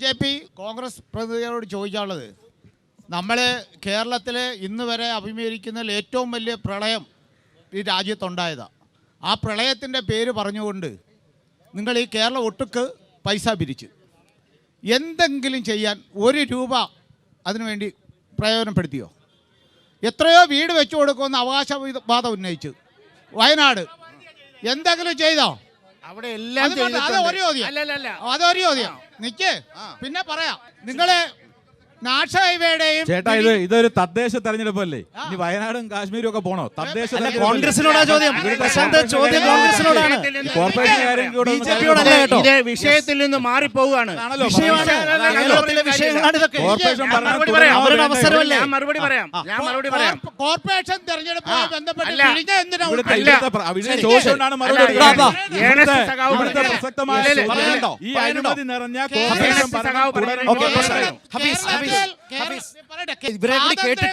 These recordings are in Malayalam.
ജെ പി കോൺഗ്രസ് പ്രതിനിധികളോട് ചോദിക്കാനുള്ളത് നമ്മൾ കേരളത്തിൽ ഇന്ന് വരെ അഭിമുഖീകരിക്കുന്നതിൽ ഏറ്റവും വലിയ പ്രളയം ഈ രാജ്യത്തുണ്ടായതാണ് ആ പ്രളയത്തിന്റെ പേര് പറഞ്ഞുകൊണ്ട് നിങ്ങൾ ഈ കേരള ഒട്ടുക്ക് പൈസ പിരിച്ച്. എന്തെങ്കിലും ചെയ്യാൻ ഒരു രൂപ അതിനുവേണ്ടി പ്രയോജനപ്പെടുത്തിയോ? എത്രയോ വീട് വെച്ചു കൊടുക്കുമെന്ന് അവകാശവാദം ഉന്നയിച്ചു. വയനാട് എന്തെങ്കിലും ചെയ്തോ? അവിടെ എല്ലാം അത് വേണ്ട, അത് ഒരു ചോദ്യം. അല്ലല്ല ഒരു ചോദ്യം നിക്ക് പിന്നെ പറയാം നിങ്ങൾ ഹൈവേയുടെയും ചേട്ടാ ഇത് ഇതൊരു തദ്ദേശ തെരഞ്ഞെടുപ്പല്ലേ ഇനി വയനാടും കാശ്മീരും ഒക്കെ പോണോ തദ്ദേശ അല്ല? കോൺഗ്രസിനോടാ ചോദ്യം പ്രശാന്ത് ചോദ്യം കോൺഗ്രസിനോടാണ് ഈ കോർപ്പറേഷൻ കാര്യം കൂടെ ഒന്ന് ബിജെപിയോടല്ല കേട്ടോ. ഇത് വിഷയത്തിൽ നിന്ന് മാറിപ്പോവുകയാണ് ആണല്ലോ വിഷയമാണ് കേരളത്തിലെ വിഷയങ്ങളാണ് ഇതൊക്കെ അവരുടെ അവസരമല്ലേ? ഞാൻ മറുപടി പറയാം. ഞാൻ മറുപടി പറയാം. കോർപ്പറേഷൻ തെരഞ്ഞെടുപ്പുമായി ബന്ധപ്പെട്ട്.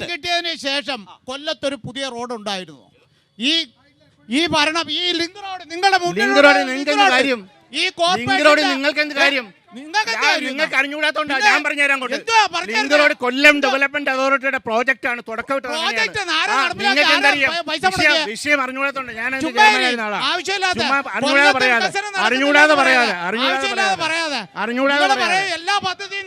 കിട്ടിയതിന് ശേഷം കൊല്ലത്തൊരു പുതിയ റോഡ് ഉണ്ടായിരുന്നു ഈ ഈ ഭരണം ഈ ലിങ്ക് റോഡ് നിങ്ങളുടെ ലിങ്ക് റോഡ് ലിങ്ക് നിങ്ങൾക്ക് കാര്യം? ഈ ലിങ്ക് റോഡ് നിങ്ങൾക്ക് എന്ത് കാര്യം? നിങ്ങൾക്ക് ഞാൻ- അറിഞ്ഞുകൂടാത്തോണ്ടാ ഞാൻ പറഞ്ഞുതരാം കൊണ്ട് റോഡ് കൊല്ലം ഡെവലപ്മെന്റ് അതോറിറ്റിയുടെ പ്രോജക്റ്റ് ആണ് തുടക്കമിട്ടത് വിഷയം അറിഞ്ഞുകൂടാത്തോണ്ട് ഞാൻ അറിഞ്ഞുകൂടാതെ പറയാതെ. അറിഞ്ഞുകൂടാതെ പറയാതെ. അറിഞ്ഞുകൂടാതെ പറയാതെ. എല്ലാ പദ്ധതിയും